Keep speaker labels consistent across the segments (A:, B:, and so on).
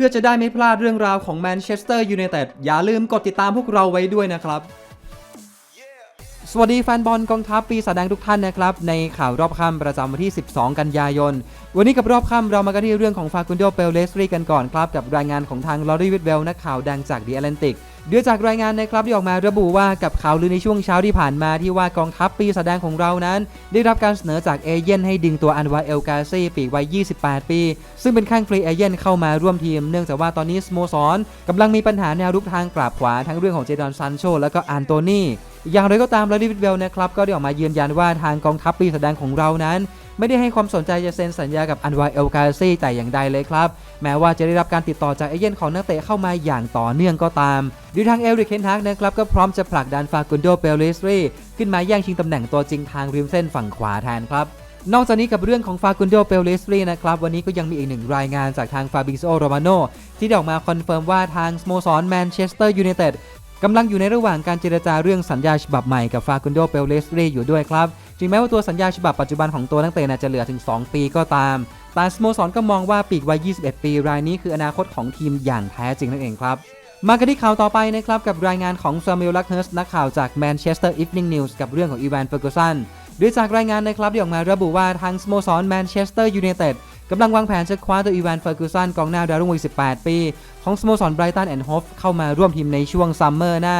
A: พื่อจะได้ไม่พลาดเรื่องราวของแมนเชสเตอร์ยูไนเต็ดอย่าลืมกดติดตามพวกเราไว้ด้วยนะครับ สวัสดีแฟนบอลกองทัพปีศาจแดงทุกท่านนะครับ ในข่าวรอบค่ำประจำวันที่ 12 กันยายน วันนี้กับรอบค่ำเรามากันที่เรื่องของฟาคุนโดเปลเลสรีกันก่อนครับ กับรายงานของทางลอรีวิทเวลนักข่าวดังจากดีแอตแลนติก เดี๋ยจากรายงานนะครับที่ออกมาระบุว่ากับข่าวลือในช่วงเช้าที่ผ่านมาที่ว่ากองทัพปีศาจแดงของเรานั้น ได้รับการเสนอจากเอเย่นให้ดึงตัวอันวาเอลกาซีปีกวัย 28 ปี ซึ่งเป็นข้างฟรีเอเย่นเข้ามาร่วมทีม เนื่องจากว่าตอนนี้สโมสรกำลังมีปัญหาแนวรุกทางกราบขวาทั้งเรื่องของเจดอนซันโชและก็อันโตนี อย่างไรก็ตามลาริวิดเวลนะครับก็ได้ออกมายืนยันว่าทางกองทัพปีศาจแดงของเรานั้น ไม่ได้ให้ความสนใจจะเซ็นสัญญากับอันวายเอลกาซีแต่อย่างใดเลยครับ แม้ว่าจะได้รับการติดต่อจากเอเย่นของนักเตะเข้ามาอย่างต่อเนื่องก็ตามดูทางเอริกเคนฮักนะครับก็พร้อมจะผลักดันฟากุนโดเปเลสรีขึ้นมาแย่งชิงตำแหน่งตัวจริงทางริมเส้นฝั่งขวาแทนครับนอกจากนี้กับเรื่องของฟากุนโดเปเลสรีนะครับ วันนี้ก็ยังมีอีกหนึ่งรายงานจากทางฟาบิโซโรมาโนที่ได้ออกมาคอนเฟิร์มว่าทางสโมสรแมนเชสเตอร์ยูไนเต็ด กำลังอยู่ในระหว่างการเจรจาเรื่องสัญญาฉบับใหม่กับฟากุนโดเปเลสเรอยู่ด้วยครับ ถึงแม้ว่าตัวสัญญาฉบับปัจจุบันของตัวนักเตะน่ะจะเหลือถึง 2 ปีก็ตาม แต่สโมสรก็มองว่าปีกวัย 21 ปีรายนี้คืออนาคตของทีมอย่างแท้จริงนั่นเองครับ มากันที่ข่าวต่อไปนะครับกับรายงานของซามิลลักเฮิร์สนักข่าวจากแมนเชสเตอร์อีฟนิ่งนิวส์กับเรื่องของอีวานเฟอร์กูสันโดยจากรายงานนะครับที่ออกมาระบุว่าทางสโมสรแมนเชสเตอร์ยูไนเต็ด กำลังวางแผนจะคว้าตัวอีวานเฟอร์กูสันกองหน้าดาวรุ่งวัย18 ปี ของสโมสรไบรตันแอนด์ฮอฟเข้ามาร่วมทีมในช่วงซัมเมอร์หน้า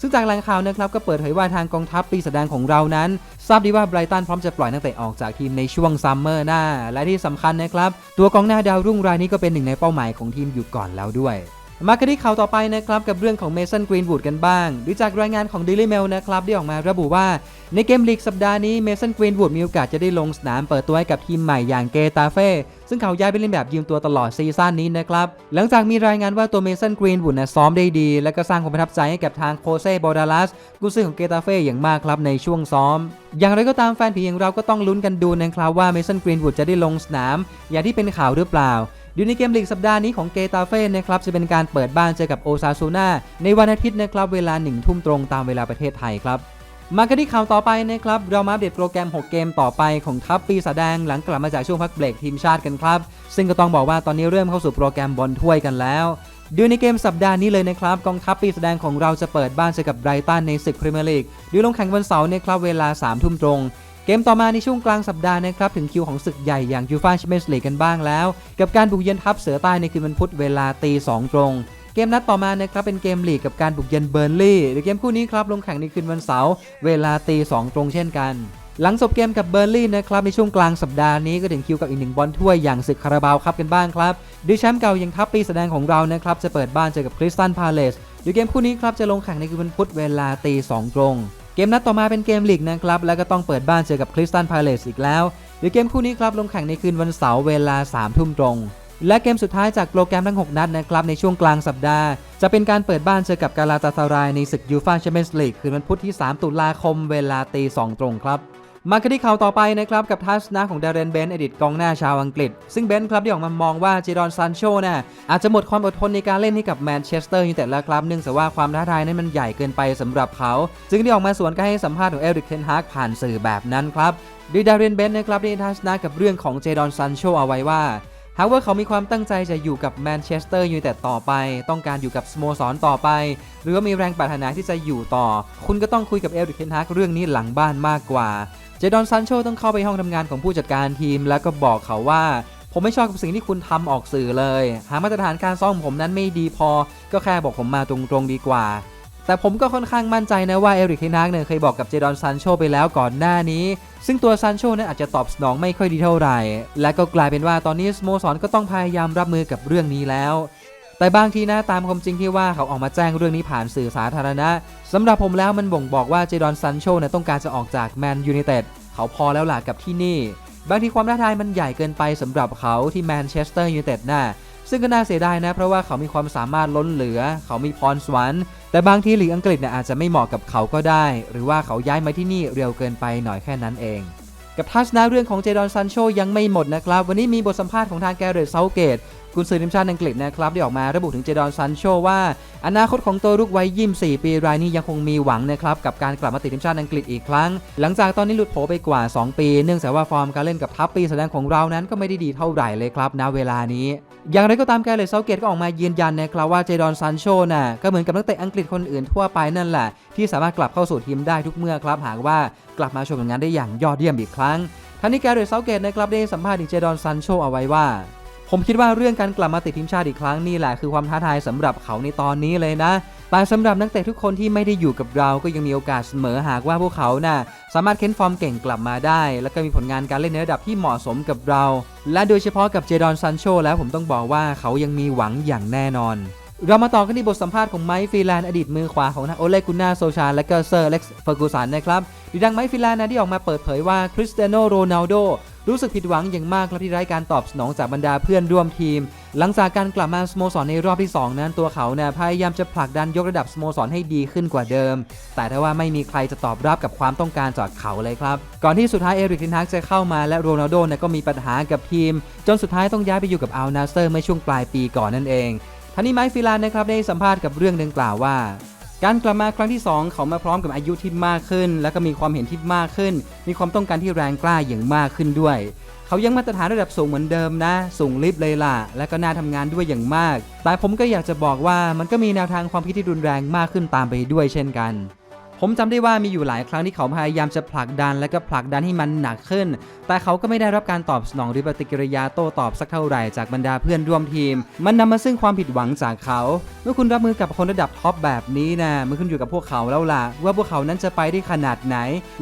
A: ซึ่งจากแหล่งข่าวนะครับก็เปิดเผยว่าทางกองทัพปีศาจแดงของเรานั้น ทราบดีว่าไบรตันพร้อมจะปล่อยนักเตะออกจากทีมในช่วงซัมเมอร์หน้า และที่สำคัญนะครับ ตัวกองหน้าดาวรุ่งรายนี้ก็เป็นหนึ่งในเป้าหมายของทีมอยู่ก่อนแล้วด้วย มากันที่ข่าวต่อไปนะครับกับเรื่องของเมสันกรีนวูดกันบ้างดูจากรายงานของ Daily Mail นะครับได้ออกมาระบุว่าในเกมลีกสัปดาห์นี้เมสันกรีนวูดมีโอกาสจะได้ลงสนามเปิดตัวให้กับทีมใหม่อย่างเกตาเฟ่ซึ่งเขาย้ายไปเล่นแบบยืมตัวตลอดซีซั่นนี้นะครับหลังจากมีรายงานว่าตัวเมสันกรีนวูดนะซ้อมได้ดี และก็สร้างความประทับใจให้กับทางโคเซ่บอดาลัสกุซือของเกตาเฟ่อย่างมากครับในช่วงซ้อม อย่างไรก็ตามแฟนผีอย่างเราก็ต้องลุ้นกันดูนะครับว่าเมสันกรีนวูดจะได้ลงสนาม อย่างที่เป็นข่าวหรือเปล่า อยู่ในเกมลีกสัปดาห์นี้ของเกตาเฟ่นะครับจะเป็นการเปิดบ้านเจอกับโอซาซูนาในวันอาทิตย์นะครับเวลาหนึ่งทุ่มตรงตามเวลาประเทศไทยครับมากันที่ข่าวต่อไปนะครับ เรามาอัปเดตโปรแกรม 6 เกมต่อไปของทัพปีศาจแดงหลังกลับมาจากช่วงพักเบรกทีมชาติกันครับ ซึ่งก็ต้องบอกว่าตอนนี้เริ่มเข้าสู่โปรแกรมบอลถ้วยกันแล้วดูในเกมสัปดาห์นี้เลยนะครับกองทัพปีศาจแดงของเราจะเปิดบ้านเจอกับไบรตันในศึกพรีเมียร์ลีกดูลงแข่งวันเสาร์นะครับเวลา3ทุ่มตรง เกมต่อมาในช่วงกลางสัปดาห์นะครับถึงคิวของศึกใหญ่อย่างยูฟ่าแชมเปี้ยนส์ลีกกันบ้างแล้ว กับการบุกเยือนทัพเสือใต้ในคืนวันพุธเวลาตีสองตรง เกมนัดต่อมานะครับเป็นเกมลีกกับการบุกเยือนเบอร์นลี่โดยเกมคู่นี้ครับลงแข่งในคืนวันเสาร์เวลาตีสองตรงเช่นกันหลังจบเกมกับเบอร์ลี่นะครับในช่วงกลางสัปดาห์นี้ก็ถึงคิวกับอีกหนึ่งบอลถ้วยอย่างศึกคาราบาวครับกันบ้างครับดยแชมป์เก่าอย่างทัพปีแสดงของเรานะครับจะเปิดบ้านเจอกับคริสตันพาเลสโดยเกมคู่นี้ครับจะลงแข่งในคืนวันพุธเวลาตีสองตรง เกมนัดต่อมาเป็นเกมลีกนะครับ แล้วก็ต้องเปิดบ้านเจอกับคริสตันพาเลสอีกแล้วโดยเกมคู่นี้ครับลงแข่งในคืนวันเสาร์เวลา3ทุ่มตรง และเกมสุดท้ายจากโปรแกรมทั้ง 6 นัดนะครับในช่วงกลางสัปดาห์ จะเป็นการเปิดบ้านเจอกับกาลาตาซารายในศึกยูฟ่าแชมเปี้ยนส์ลีกคืนวันพุธที่ 3 ตุลาคมเวลาตี2ตรงครับ มากันที่ข่าวต่อไปนะครับกับทัศนะของดารเรนเบนอดีตกองหน้าชาวอังกฤษ ซึ่งเบนครับได้ออกมามองว่าเจดอนซันโชน่ะอาจจะหมดความอดทนในการเล่นให้กับแมนเชสเตอร์ยูไนเต็ดแล้วครับเนื่องจากว่าความท้าทายนั้นมันใหญ่เกินไปสำหรับเขา จึงได้ออกมาสวนการให้สัมภาษณ์ของเอริกเทนฮากผ่านสื่อแบบนั้นครับโดยดารเรนเบนนะครับได้ทัศนะกับเรื่องของเจดอนซันโชเอาไว้ว่า หากว่าเขามีความตั้งใจจะอยู่กับแมนเชสเตอร์ยูไนเต็ดต่อไป ต้องการอยู่กับสโมสรต่อไป หรือว่ามีแรงปรารถนาที่จะอยู่ต่อ คุณก็ต้องคุยกับเอริเทนฮากเรื่องนี้หลังบ้านมากกว่า เจดอนซันโชต้องเข้าไปห้องทำงานของผู้จัดการทีม แล้วก็บอกเขาว่า ผมไม่ชอบกับสิ่งที่คุณทำออกสื่อเลย หามาตรฐานการซ้อมผมนั้นไม่ดีพอ ก็แค่บอกผมมาตรงๆดีกว่า แต่ผมก็ค่อนข้างมั่นใจนะว่าเอริกเทนากเนี่ยเคยบอกกับเจดอนซันโชไปแล้วก่อนหน้านี้ ซึ่งตัวซันโชนั้นอาจจะตอบสนองไม่ค่อยดีเท่าไหร่ และก็กลายเป็นว่าตอนนี้สโมสรก็ต้องพยายามรับมือกับเรื่องนี้แล้ว แต่บางทีนะตามความจริงที่ว่าเขาออกมาแจ้งเรื่องนี้ผ่านสื่อสาธารณะสำหรับผมแล้วมันบ่งบอกว่าเจดอนซันโชเนะต้องการจะออกจากแมนยูไนเต็ดเขาพอแล้วล่ะกับที่นี่บางทีความท้าทายมันใหญ่เกินไปสำหรับเขาที่แมนเชสเตอร์ยูไนเต็ดน่ะ ซึ่งก็น่าเสียดายนะ เพราะว่าเขามีความสามารถล้นเหลือ เขามีพรสวรรค์ แต่บางทีลีกอังกฤษเนี่ยอาจจะไม่เหมาะกับเขาก็ได้ หรือว่าเขาย้ายมาที่นี่เร็วเกินไปหน่อยแค่นั้นเอง กับทัศนะเรื่องของเจดอนซันโชยังไม่หมดนะครับ วันนี้มีบทสัมภาษณ์ของทางแกเรตเซาเกต กุนซือทีมชาติอังกฤษนะครับได้ออกมาระบุถึงเจดอนซันโชว่า อนาคตของตัวลูกวัย24 ปีรายนี้ยังคงมีหวังนะครับกับการกลับมาติดทีมชาติอังกฤษอีกครั้ง หลังจากตอนนี้หลุดโผไปกว่า 2 ปี เนื่องจากว่าฟอร์มการเล่นกับทัพปีแสดงของเรานั้นก็ไม่ได้ดีเท่าไหร่เลยครับณเวลานี้อย่างไรก็ตามแกเลตเซาเกตก็ออกมายืนยันนะครับว่าเจดอนซันโชน่ะก็เหมือนกับนักเตะอังกฤษคนอื่นทั่วไปนั่นแหละ ที่สามารถกลับเข้าสู่ทีมได้ทุกเมื่อครับหากว่ากลับมาชว์ผลงานได้อย่างยอดเยี่ยมอีกครั้งทั้งนี้แกเลตเซาเกตนะครับได้สัมภาษณ์ถึงเจดอนซันโชเอาไว้ว่า ผมคิดว่าเรื่องการกลับมาติดทีมชาติอีกครั้งนี่แหละคือความท้าทายสำหรับเขาในตอนนี้เลยนะแต่สำหรับนักเตะทุกคนที่ไม่ได้อยู่กับเราก็ยังมีโอกาสเสมอหากว่าพวกเขาน่ะสามารถเค้นฟอร์มเก่งกลับมาได้ แล้วก็มีผลงานการเล่นในระดับที่เหมาะสมกับเรา และโดยเฉพาะกับเจดอนซันโชแล้วผมต้องบอกว่าเขายังมีหวังอย่างแน่นอน เรามาต่อกันที่บทสัมภาษณ์ของไมค์ฟรีแลนอดีตมือขวาของทางโอเลกุน่าโซชาและก็เซอร์เล็กซ์เฟอร์กูสันนะครับดีดังไมค์ฟีแลนนะที่ออกมาเปิดเผยว่าคริสเตียโนโรนัลโด รู้สึกผิดหวังอย่างมากครับที่ไร้การตอบสนองจากบรรดาเพื่อนร่วมทีม หลังจากการกลับมาสโมสรในรอบที่ 2 นั้นตัวเขาเนี่ยพยายามจะผลักดันยกระดับสโมสรให้ดีขึ้นกว่าเดิม แต่ถ้าว่าไม่มีใครจะตอบรับกับความต้องการจากเขาเลยครับ ก่อนที่สุดท้ายเอริกเทนฮากจะเข้ามาและโรนัลโดเนี่ยก็มีปัญหากับทีม จนสุดท้ายต้องย้ายไปอยู่กับอัลนาเซอร์เมื่อช่วงปลายปีก่อนนั่นเองท่านี้ไมค์ฟิลานนะครับได้สัมภาษณ์กับเรื่องดังกล่าวว่า การกลับมาครั้งที่ 2 เขามาพร้อมกับอายุที่มากขึ้น และก็มีความเห็นที่มากขึ้น มีความต้องการที่แรงกล้าอย่างมากขึ้นด้วย เขายังมาตรฐานระดับสูงเหมือนเดิมนะ สูงลิฟต์เลยล่ะ และก็น่าทำงานด้วยอย่างมาก แต่ผมก็อยากจะบอกว่ามันก็มีแนวทางความคิดที่รุนแรงมากขึ้นตามไปด้วยเช่นกัน ผมจำได้ว่ามีอยู่หลายครั้งที่เขาพยายามจะผลักดันและก็ผลักดันให้มันหนักขึ้น แต่เขาก็ไม่ได้รับการตอบสนองหรือปฏิกิริยาโต้ตอบสักเท่าไหร่จากบรรดาเพื่อนร่วมทีม มันนำมาซึ่งความผิดหวังจากเขา เมื่อคุณรับมือกับคนระดับท็อปแบบนี้นะมันขึ้นอยู่กับพวกเขาแล้วล่ะ ว่าพวกเขานั้นจะไปได้ขนาดไหน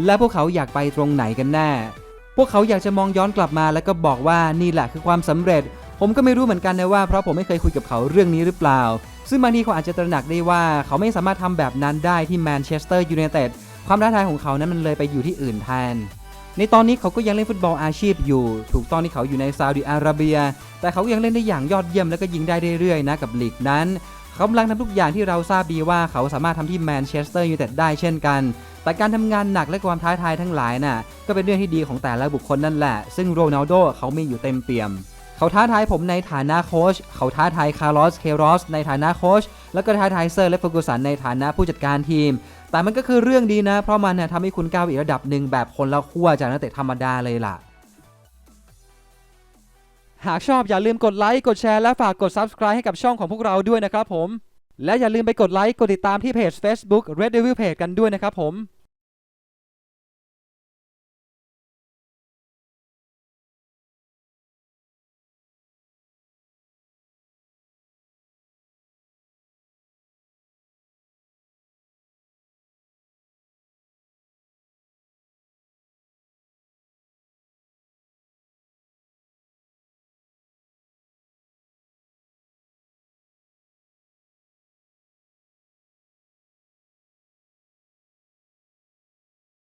A: และพวกเขาอยากไปตรงไหนกันแน่ พวกเขาอยากจะมองย้อนกลับมาแล้วก็บอกว่านี่แหละคือความสำเร็จ ผมก็ไม่รู้เหมือนกันนะว่าเพราะผมไม่เคยคุยกับเขาเรื่องนี้หรือเปล่า ซึ่งบางทีเขาอาจจะตระหนักได้ว่าเขาไม่สามารถทำแบบนั้นได้ที่แมนเชสเตอร์ยูไนเต็ดความท้าทายของเขานั้นมันเลยไปอยู่ที่อื่นแทน ในตอนนี้เขาก็ยังเล่นฟุตบอลอาชีพอยู่ ถูกต้องที่เขาอยู่ในซาอุดิอาระเบีย แต่เขายังเล่นได้อย่างยอดเยี่ยมและก็ยิงได้เรื่อยๆนะกับลีกนั้นเขากำลังทำทุกอย่างที่เราทราบดีว่าเขาสามารถทำที่แมนเชสเตอร์ยูไนเต็ดได้เช่นกัน แต่การทำงานหนักและความท้าทายทั้งหลายน่ะก็เป็นเรื่องที่ดีของแต่ละบุคคลนั่นแหละ ซึ่งโรนัลโดเขามีอยู่เต็มเปี่ยม เขาท้าทายผมในฐานะโค้ช เขาท้าทายคาร์ลอส เคโรสในฐานะโค้ช แล้วก็ท้าทายเซอร์และเฟอร์กูสันในฐานะผู้จัดการทีม แต่มันก็คือเรื่องดีนะ เพราะมันทำให้คุณก้าวอีกระดับหนึ่งแบบคนละขั้วจากนักเตะธรรมดาเลยล่ะ หากชอบอย่าลืมกดไลค์ กดแชร์ และฝากกด Subscribe ให้กับช่องของพวกเราด้วยนะครับผม และอย่าลืมไปกดไลค์ กดติดตามที่เพจ Facebook Red Devil Page กันด้วยนะครับผม